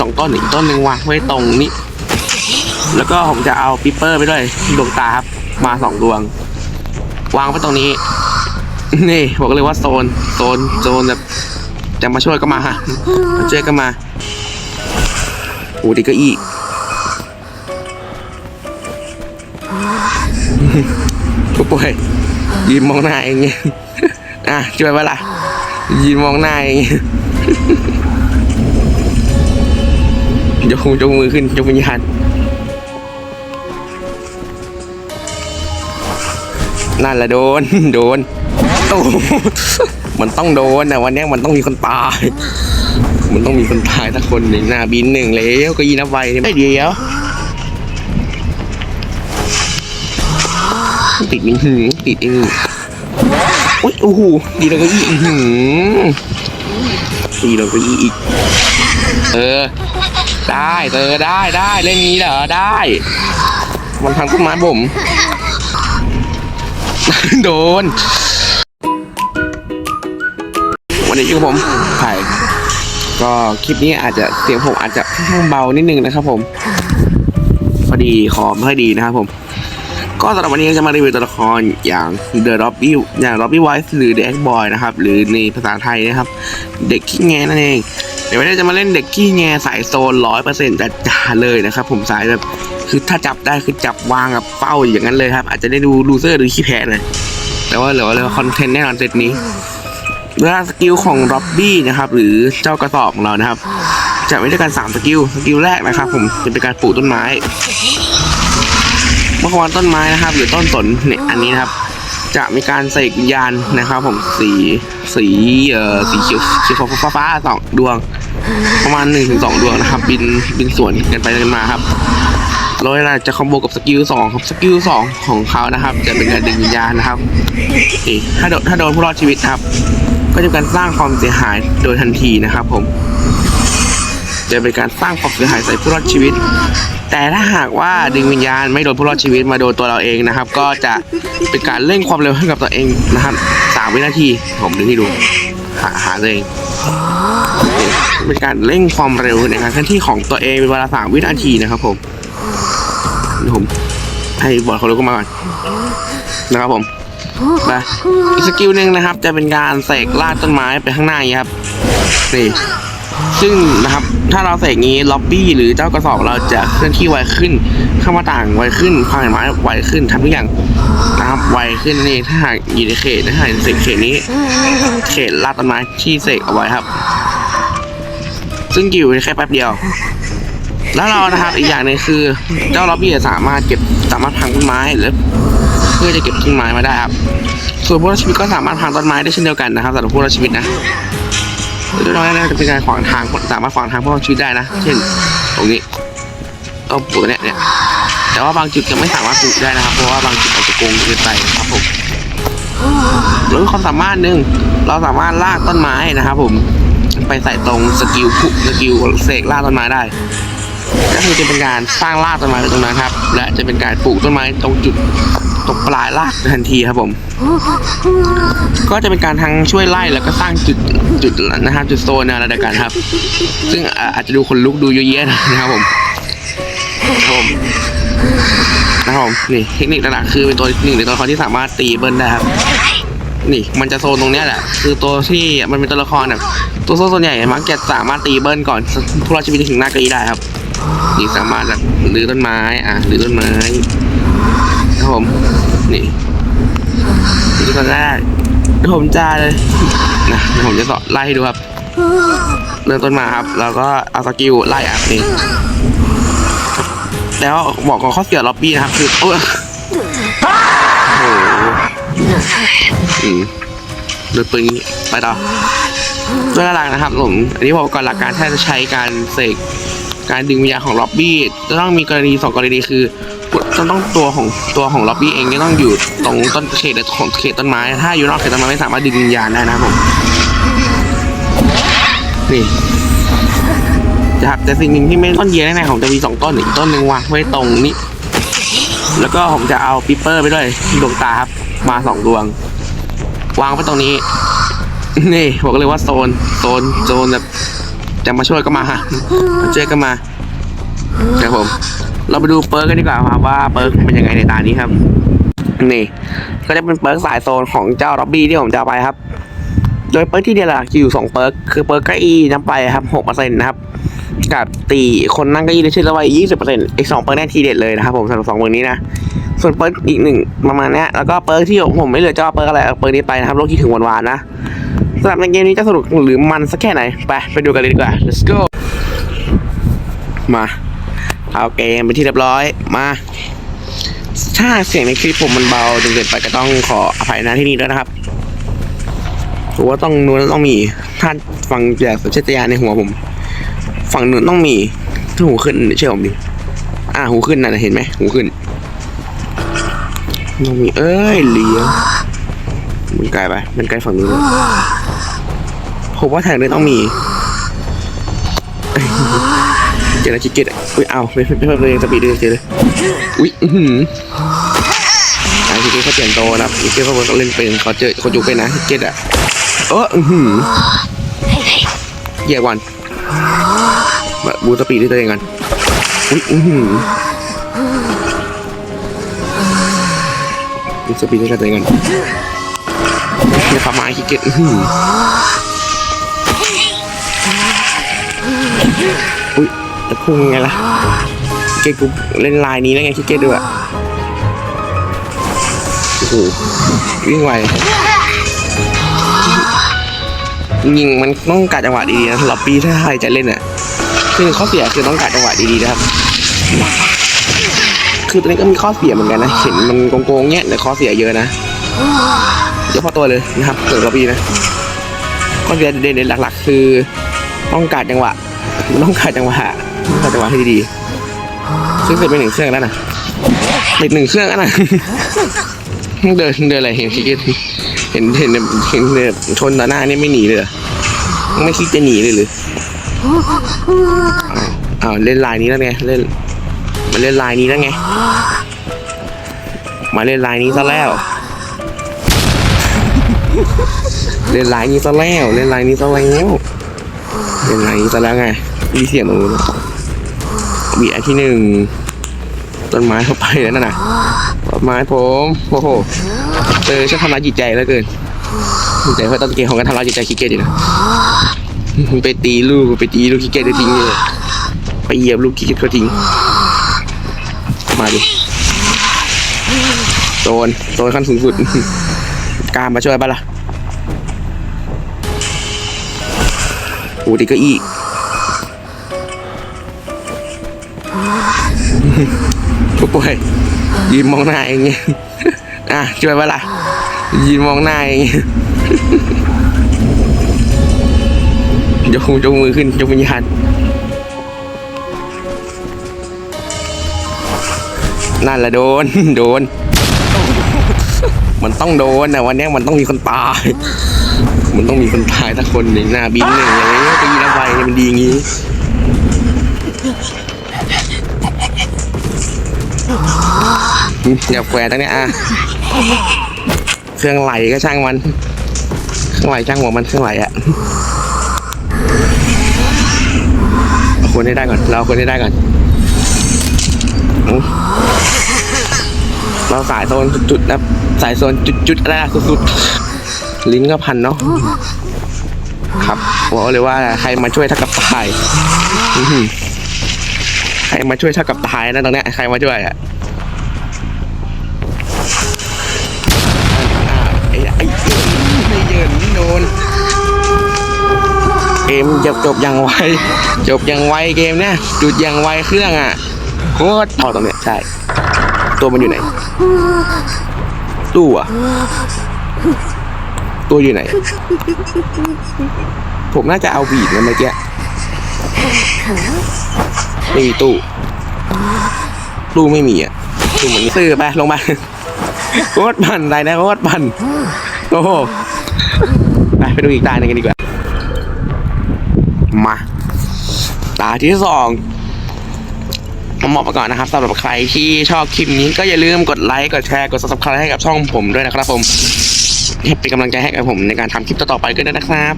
สองต้นอีกต้นหนึ่งวางไว้ตรงนี้ แล้วก็ผมจะเอาปิปเปอร์ไปด้วยดวงตาครับมาสองดวง วางไว้ตรงนี้ นี่บอกเลยว่าโซนโซนโซนแบบจะมาช่วยก็มาฮะมาช่วยก็มาโอ้ดีก็อีกผู้ป่วยยืนมองหน้าเองเงี้ยอะช่วยเวล่ะยืนมองหน้าเอง ยกยกมือขึ้นยกวิญญาณนั่นแหละโดน โดนโอ้มันต้องโดนนะวันนี้มันต้องมีคนตาย มันต้องมีคนตายสักคนหนึ่งหน้าบินหนึ่งแล้วก็ยีนับไวไม่เดียวติดมิงหืติดอีกอุ้ยโอ้โหดีแล้วก็อีกอื้อหื อดีแล้วก็อีก เออ ได้เออได้ได้เล่นนี้เหรอได้ มันทางต้นไม้ผม โดน วันนี้อยู่กับผมไผ่ก็คลิปนี้อาจจะเสียงผมอาจจะค่อนข้างเบานิดนึงนะครับผม พอดีขอไม่ค่อยดีนะครับผม ก็สำหรับวันนี้จะมารีวิวตัวละครอย่าง The Robby อย่าง Robby Wise หรือ The X Boy นะครับ หรือในภาษาไทยนะครับ เด็กขี้แงนั่นเอง เดี๋ยววันนี้จะมาเล่นเด็กขี้แงสายโซนร้อยเปอร์เซ็นต์จ๋าเลยนะครับ ผมสายแบบคือถ้าจับได้คือจับวางกับเป้าอย่างนั้นเลยครับ อาจจะได้ดูลูเซอร์หรือขี้แพ้เลยแต่ว่าเหลือเลยคอนเทนต์แน่นอนเซตนี้เวลาสกิลของร็อบบี้นะครับ หรือเจ้ากระสอบของเรานะครับ จะไม่ด้วยกัน3สกิลสกิลแรกนะครับ ผมจะเป็นการปลูกต้นไม้ มื่อวานต้นไม้นะครับ หรือต้นสนเนี่ยอันนี้นะครับ จะมีการเสกวิญญาณนะครับ ผมสีสีเอ่อสีเขียวเขียวฟ้าฟ้าสองดวง ประมาณ1นถึงสองดวงนะครับ บินบินสวนกันไปกันมาครับแล้วเวลาจะคอมโบกับสกิลสองครับสกิลสองของเขานะครับ จะเป็นการดึงวิญญาณนะครับถ้าโดนถ้าโดนผู้รอดชีวิตครับ ก็จะเป็นการสร้างความเสียหายโดยทันทีนะครับผม จะเป็นการสร้างความเสียหายใส่ผู้รอดชีวิต แต่ถ้าหากว่าดึงวิญญาณไม่โดนผู้รอดชีวิตมาโดนตัวเราเองนะครับ ก็จะเป็นการเร่งความเร็วให้กับตัวเองนะครับสามวินาทีผมดึงให้ดูหาหาตัวเองเป็นการเร่งความเร็วในการเคลื่อนที่ของตัวเองเป็นเวลาสามวินาทีนะครับผมดูผมให้บอดเขารู้ก็มาก่อนนะครับผมไปอีกสกิลหนึ่งนะครับ จะเป็นการเสกลากต้นไม้ไปข้างหน้านี้ครับนี่ ซึ่งนะครับ ถ้าเราใส่อย่างนี้ล็อบบี้หรือเจ้ากระสอบเราจะเคลื่อนที่ไวขึ้นเข้ามาต่างไวขึ้นความเห็นไม้ไวขึ้นทำทุกอย่างนะครับไวขึ้นนี่ถ้าหากอยู่ในเขตถ้าหากเสกเขตนี้เขตลาดต้นไม้ที่เสกเอาไว้ครับ ซึ่งอยู่แค่แป๊บเดียว แล้วเรานะครับอีกอย่างหนึงคือ เจ้าล็อบบี้สามารถเก็บสามารถพังต้นไม้หรือเพื่อจะเก็บต้นไม้มาได้ครับส่วนผู้รอดชีวิตก็สามารถพังต้นไม้ได้เช่นเดียวกันนะครับสำหรับผู้รอดชีวิตนะ นไม้น่าจะเป็นการขวางทางสามารถขวางทางผู้รอดชีวิตได้นะ เช่น ตรงนี้ต้นปลูกเนี้ยเนี่ยแต่ว่าบางจุดยังไม่สามารถปลูกได้นะครับ เพราะว่าบางจุดอาจจะโกงเกินไปครับผมหรือความสามารถหนึ่งเราสามารถลากต้นไม้นะครับ ผมไปใส่ตรงสกิลพุสกิลเสกลากต้นไม้ได้ก็คือจะเป็นการสร้างรากต้นไม้ตรงนั้นครับ และจะเป็นการปลูกต้นไม้ตรงจุด ตรงปลายรากทันทีครับผม ก็จะเป็นการทั้งช่วยไล่แล้วก็สร้างจุดจุดนะครับจุดโซนอะไรเดียวกันครับ ซึ่งอ่าอาจจะดูคนลุกดูเยอะแยะนะครับผมครับผมนะครับผมนี่เทคนิคหลักๆคือเป็นตัวหนึ่งในตัวละครที่สามารถตีเบิ้ลได้ครับนี่มันจะโซนตรงเนี้ยแหละ คือตัวที่มันเป็นตัวละครแบบตัวโซนส่วนใหญ่มักจะสามารถตีเบิ้ลก่อนผู้รอดชีวิตถึงหน้าเกาอี้ได้ครับนี่สามารถแบบรื้อต้นไม้อะรื้อต้นไม้ ครับผม นี่นี่ตอนแรกผมจะเลยนะผมจะสอนไล่ให้ดูครับ เริ่มต้นมาครับ แล้วก็เอาสกิลไล่อะนี่แล้วบอกก่อนข้อเสียล็อบบี้นะครับ คือโอ้โหอืมโดยปืนนี้ไปต่อด้วยหลักนะครับผมอันนี้บอกก่อนหลักการถ้าจะใช้การเสกการดึงวิญญาณของล็อบบี้จะต้องมีกรณีสองกรณีคือ จะต้องตัวของตัวของล็อบบี้เองจะต้องอยู่ตรงต้นเขตของเขตต้นไม้ ถ้าอยู่นอกเขตต้นไม้ไม่สามารถดึงวิญญาณได้นะครับผม นี่นะครับแต่สิ่งหนึ่งที่ไม่ต้นเยียแน่ๆผมจะมีสองต้นอีกต้นหนึ่งวางไว้ตรงนี้ แล้วก็ผมจะเอาปิปเปอร์ไปด้วยดวงตาครับ มาสองดวง วางไว้ตรงนี้ นี่บอกเลยว่าโซนโซนโซนแบบจะมาช่วยก็มาฮะมาช่วยก็มาครับผม เราไปดูเปิร์กกันดีกว่าครับว่าเปิร์กเป็นยังไงในตานี้ครับ นี่ก็จะเป็นเปิร์กสายโซนของเจ้าร็อบบี้ที่ผมจะไปครับ โดยเปิร์กที่เดียวหลักอยู่สองเปิร์กคือเปิร์กเก้าอี้น้ำไปครับหกเปอร์เซ็นต์นะครับกับตีคนนั่งเก้าอี้ได้ชื่อละไว้ยี่สิบเปอร์เซ็นต์อีกสองเปิร์กแน่ทีเด็ดเลยนะครับผมสำหรับสองเปิร์กนี้นะส่วนเปิร์กอีกหนึ่งประมาณนี้แล้วก็เปิร์กที่ผมไม่เหลือจะเอาเปิร์กอะไรเปิร์กนี้ไปนะครับโลกที่ถึงวันวานๆนะสำหรับในเกมนี้จะสนุกหรือมันสักแค่ไหนไปไปดูกันเลยดีกว่า let's go มา เอาเกมไปนที่เรียบร้อยมาถ้าเสียงในคลิปผมมันเบาจนเกินไปก็ต้องขออภัยนะที่นี่ด้วยนะครับผมว่าต้องนู้นต้องมี ถ้าฟังจากสัญชาตญาณในหัวผม ฝั่งนู้นต้องมี ถ้าหูขึ้นเชื่อผมดิอ่าหูขึ้นน่ะเห็นไหมหูขึ้นต้องมีเอ้ยเลี้ยวมันไกลไปมันไกลฝั่งนู้นผมว่าแถวนี้ต้องมี เจอแล้วชิคเก็ตอะอุ้ยเอาไม่ไม่เพิ่มเลยสปีดเลยเจเลยอุ้ยอือหือไอ้ชิคเก็ตเขาเปลี่ยนโตนะครับชิคเก็ตเขาต้องเล่นเป็นเขาเจอเขาจุกเป็นะชิคเก็ตอะเอออือหือเยียบก่อนมาบูสปีดด้วยตัวเองก่อนอุ้ยอือหือบูสปีดด้วยตัวเองก่อนเนี่ยความหมายชิคเก็ตอื้อหืออุ้ย จะพุ่งยังไงล่ะเกตกูเล่นลายนี้แล้วไงชิคเกตด้วยโอ้โหวิ่งไวยิงมันต้องการจังหวะดีๆนะสำหรับปีถ้าใครจะเล่นอะคือข้อเสียคือต้องการจังหวะดีๆนะครับ คือตัวนี้ก็มีข้อเสียเหมือนกันนะ เห็นมันโกงๆเนี้ยแต่ข้อเสียเยอะนะเยอะพอตัวเลยนะครับเกิดกับปีนะข้อเสียเด่นๆหลักๆ คือต้องการจังหวะต้องการจังหวะ ต้องกาจังหวะให้ดีๆซึ่งเสร็จไปหนึ่งเครื่องแล้วนะติดหนึ่งเครื่องแล้วนะเดินเดินอะไรเห็นคิดเห็นเห็นเห็นเห็นชนต่อหน้านี่ไม่หนีเลยไม่คิดจะหนีเลยหรืออ้าวอ้าวเล่นลายนี้แล้วไงเล่นมาเล่นลายนี้แล้วไง มาเล่นลายนี้ซะแล้ว เล่นลายนี้ซะแล้ว เล่นลายนี้ซะแล้วเล่นลายนี้ซะแล้วไงมีเสียงตรงนู้น บีอันที่หนึ่งต้นไม้เข้าไปแล้วนั่นน่ะต้นไม้ผมโอ้โหเออฉันทำร้ายจิตใจเหลือเกินจิตใจเพราะต้นเกมของการทำร้ายจิตใจคิดเกตอยู่นะไปตีลูกไปตีลูกคิดเกตทิ้งเลยไปเหยียบลูกคิดเกตเขาทิ้งมาดิโดนโดนขั้นสูงสุดการมาช่วยปะล่ะโอ้ดิก็อีก ผู้ป่วยยืนมองหน้าเองไงอะช่วยปะล่ะยืนมองหน้าเองยกยกมือขึ้นยกวิญญาณนั่นแหละโดน โดน มันต้องโดนนะวันนี้มันต้องมีคนตาย มันต้องมีคนตายสักคนหนึ่งหน้าบินหนึ่งอย่างเงี้ยตีน้ำไฟมันดีอย่างงี้ อย่าแขวนตั้งเนี้ยอะเครื่องไหลก็ช่างมัน เครื่องไหลช่างหัวมันเครื่องไหลอะเอาคนให้ได้ก่อน เราเอาคนให้ได้ก่อนเอาเราสายโซนจุดๆนะสายโซนจุดๆอะไรนะสุดๆลิ้นก็พันเนาะครับบอกเลยว่าใครมาช่วยเท่ากับตายอื้อหือใครมาช่วยเท่ากับตายนะตรงเนี้ยใครมาช่วยอะ จบจบอย่างไว จบอย่างไวเกมเนี่ยจุดอย่างไวเครื่องอะโคตรเอตรงเนี้ยใช่ ตัวมันอยู่ไหน ตู้อะตัวอยู่ไหน ผมน่าจะเอาบีดนะเมื่อกี้ไม่มีตู้ ตู้ไม่มีอะตู้เหมันซื้อไปลงมาโคตรปั่นไรนะโคตรปั่นโอ้โห ไปไปดูอีกตาหนึ่งกันดีกว่า มา ตาที่สองมาเหมาะมาก่อนนะครับสำหรับใครที่ชอบคลิปนี้ก็อย่าลืมกดไลค์กดแชร์กด subscribe ให้กับช่องผมด้วยนะครับผมเป็นกำลังใจให้กับผมในการทำคลิปต่อๆไปก็ได้นะครับ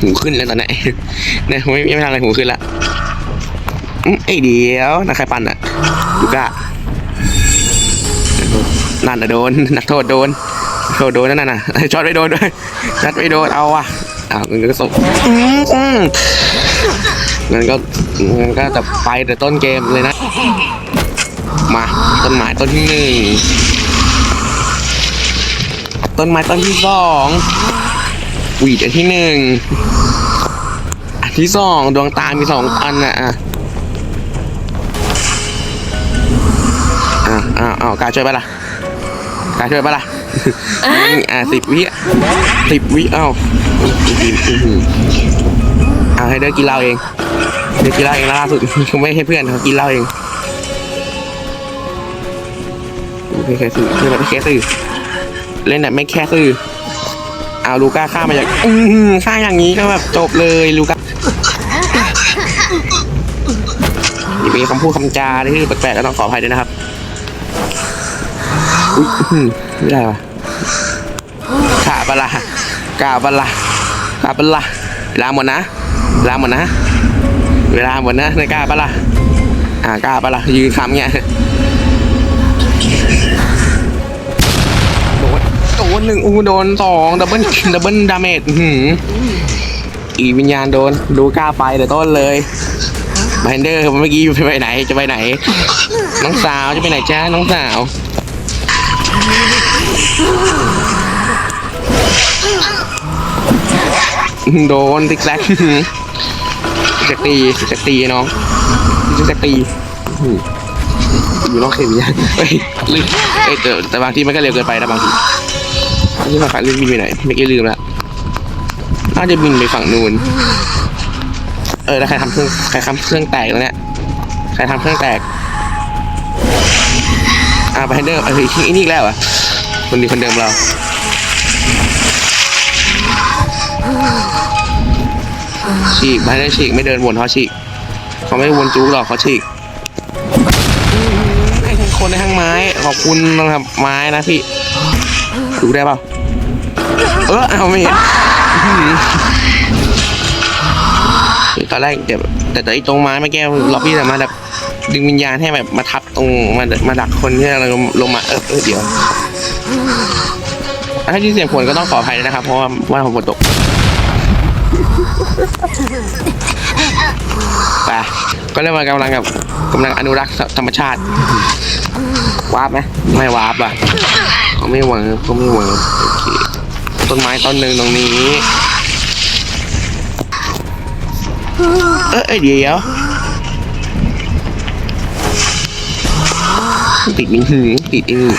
หูขึ้นแล้วตอนไหนเนี่ยไม่ไม่ทำอะไรหูขึ้นละอืมไอยเดียวนักใครปั่นอะลูก้านั่นนะโดนนักโทษโดนโทษโดนนั่นน่ะช็อตไม่โดนด้วยนัดไม่โดนเอาว่ะ อ้าวงั้นก็ส่งอืมอืมงั้นก็งั้นก็จะไปแต่ต้นเกมเลยนะ มาต้นไม้ต้นที่หนึ่งต้นไม้ต้นที่สองหวีดอันที่หนึ่งอันที่สองดวงตามีสองอันนะอะอะอะอ่ากล้าช่วยปะล่ะกล้าช่วยปะล่ะ อะสิบวิสิบวิเอ้าเอาให้เดินกินเหล้าเองเดินกินเหล้าเองล่าสุดเขาไม่ให้เพื่อนเขากินเหล้าเองไม่แค่ซื่อแบบไม่แค่ซื่อเล่นแบบไม่แค่ซื่อเอาลูก้าฆ่ามาอย่างอือหือฆ่าอย่างนี้ก็แบบจบเลยลูก้ามีคำพูดคำจาที่แปลกๆก็ต้องขออภัยด้วยนะครับ อุ้ยอืมไม่ได้ว่ะขาปละกาปละกาปะละเวลาหมดนะเวลาหมดนะ เวลาหมดนะในกาปละอ่ากาปละยืนคำเงี้ยโดนโดนหนึ่งอู้โดนสองดับเบิลดับเบิลดาเมจอีวิญญาณโดนดูกล้าไปแต่ต้นเลยไบเดอร์เมื่อกี้ไปไหนจะไปไหน น้องสาวจะไปไหนจ้าน้องสาว โดนติ๊กแซกจะตีจะตีน้องจะตีอื้อหือยู่นอกเขตวิญญาณเฮ้ยลืมเอ้ยแต่แต่บางทีมันก็เร็วเกินไปนะบางทีนี่มาขายลืมบินไปไหนไม่อกี้ลืมละน่าจะบินไปฝั่งนู้นเออแล้วใครทำเครื่องใครทำเครื่องแตกแล้วเนี่ยใครทำเครื่องแตก อ่าไปเดอร์ไอ้นี่อีกแล้วอะคนดีคนเดิมเราฉีกไปได้ฉีกไม่เดินวนเขาฉีกเขาไม่วนจู๊กหรอกเขาฉีกให้ทั้งคนในทั้งไม้ ขอบคุณนะครับไม้นะพี่ดูได้เปล่าเออเอาไม่เห็นตอนแรกเดี๋ยวแต่แต่ไอ้ตรงไม้เมื่อกี้ล็อบบี้สามารถแบบ ดึงวิญญาณให้แบบมาทับตรงมามาดักคนที่เราลงมาเออเออเดี๋ยวถ้าที่เสียงฝนก็ต้องขออภัยนะครับ เพราะว่าว่าผมฝนตกไปก็เริ่มมากำลังกับกำลังอนุรักษ์ธรรมชาติวาร์ปไหมไม่วาร์ปอะเขาไม่เวิร์กเขาไม่เวิร์โอเคต้นไม้ต้นหนึ่งตรงนี้ เออเอ้ยเดี๋ยว ติดนี่หือติดอีนี่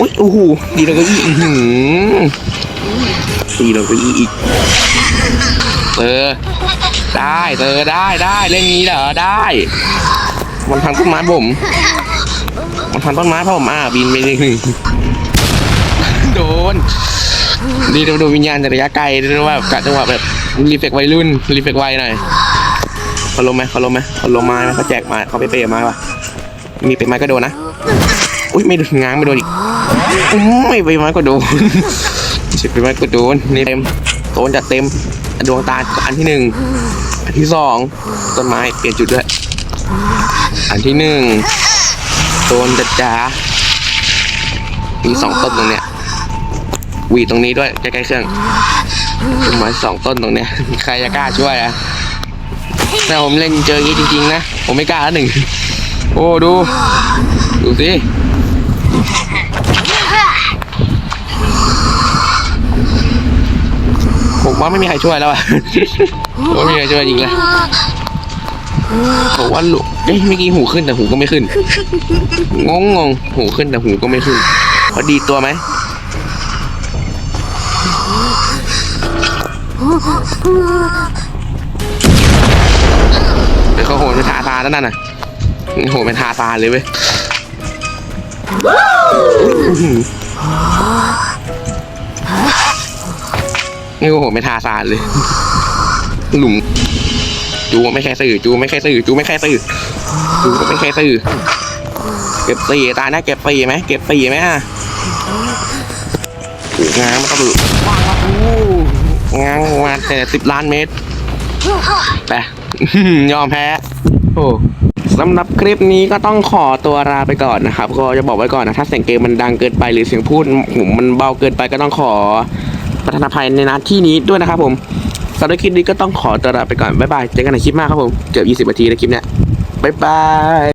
อุ้ยโอ้โหดีแล้วก็อีกหือดีแล้วก็อีกเออได้เออได้ได้เล่นนี้เหรอได้ มันทางต้นไม้ผมมันทันต้นไม้เพราะผมอ่าบินไปหนึ่งโดนดีโดนโดนวิญญาณจากระยะไกลดูว่าแบบกะจังหวะแบบรีเฟกวัยรุ่นรีเฟกไวหน่อยเขาลงไหมเขาลงไหมเขาลงไม้ไหมเขาแจกไม้เขาไปเปย์ไม้ปะ มีเปย์ไม้ก็โดนนะ อุ้ยไม่โดนง้างไม่โดนอีกอุ้ยไม่เปไม้ก็โดนเฉียดเปไม้ก็โดนนี่เต็มโดนจัดเต็มดวงตาอันที่หนึ่งอันที่สองต้นไม้เปลี่ยนจุดด้วย อันที่หนึ่งโดนจัดจ้ามีสองต้นตรงเนี้ยวีตรงนี้ด้วยใกล้ๆเครื่องต้นไม้สองต้นตรงเนี้ยใครจะกล้าช่วยอะแต่ผมเล่นเจออย่างนี้จริงๆนะ ผมไม่กล้าละหนึ่ง โอ้ดู ดูสิผมว่าไม่มีใครช่วยแล้วอะผมไม่มีใครช่วยจริงเลยผมว่าลูกเอ้ยเมื่อกี้หูขึ้นแต่หูก็ไม่ขึ้น งงงงหูขึ้นแต่หูก็ไม่ขึ้นพอดีตัวไหมเดี๋ยวเขาโหนเป็นทาซานแล้วนั่นน่ะ โหเป็นทาซานเลยเว้ยนี่โอ้โหเป็นทาซานเลย หลุม จูไม่แค่สื่อ จูไม่แค่สื่อ จูไม่แค่สื่อ จูไม่แค่สื่อ เก็บสี่ตาหน้าเก็บสี่ไหมเก็บสี่ไหมฮะถูกงามมันก็ดูว้าวง้างมาแต่สิบล้านเมตรไปยอมแพ้ โอ้ สำหรับคลิปนี้ก็ต้องขอตัวลาไปก่อนนะครับ ก็จะบอกไว้ก่อนนะถ้าเสียงเกมมันดังเกินไปหรือเสียงพูดผมมันเบาเกินไปก็ต้องขอประทานภัยในหนาที่นี้ด้วยนะครับผมสำหรับคลิปนี้ก็ต้องขอตัวลาไปก่อนบ๊ายบายเจอกันในคลิปหน้าครับผมเกือบ20นาทีในคลิปเนี้ยบ๊ายบาย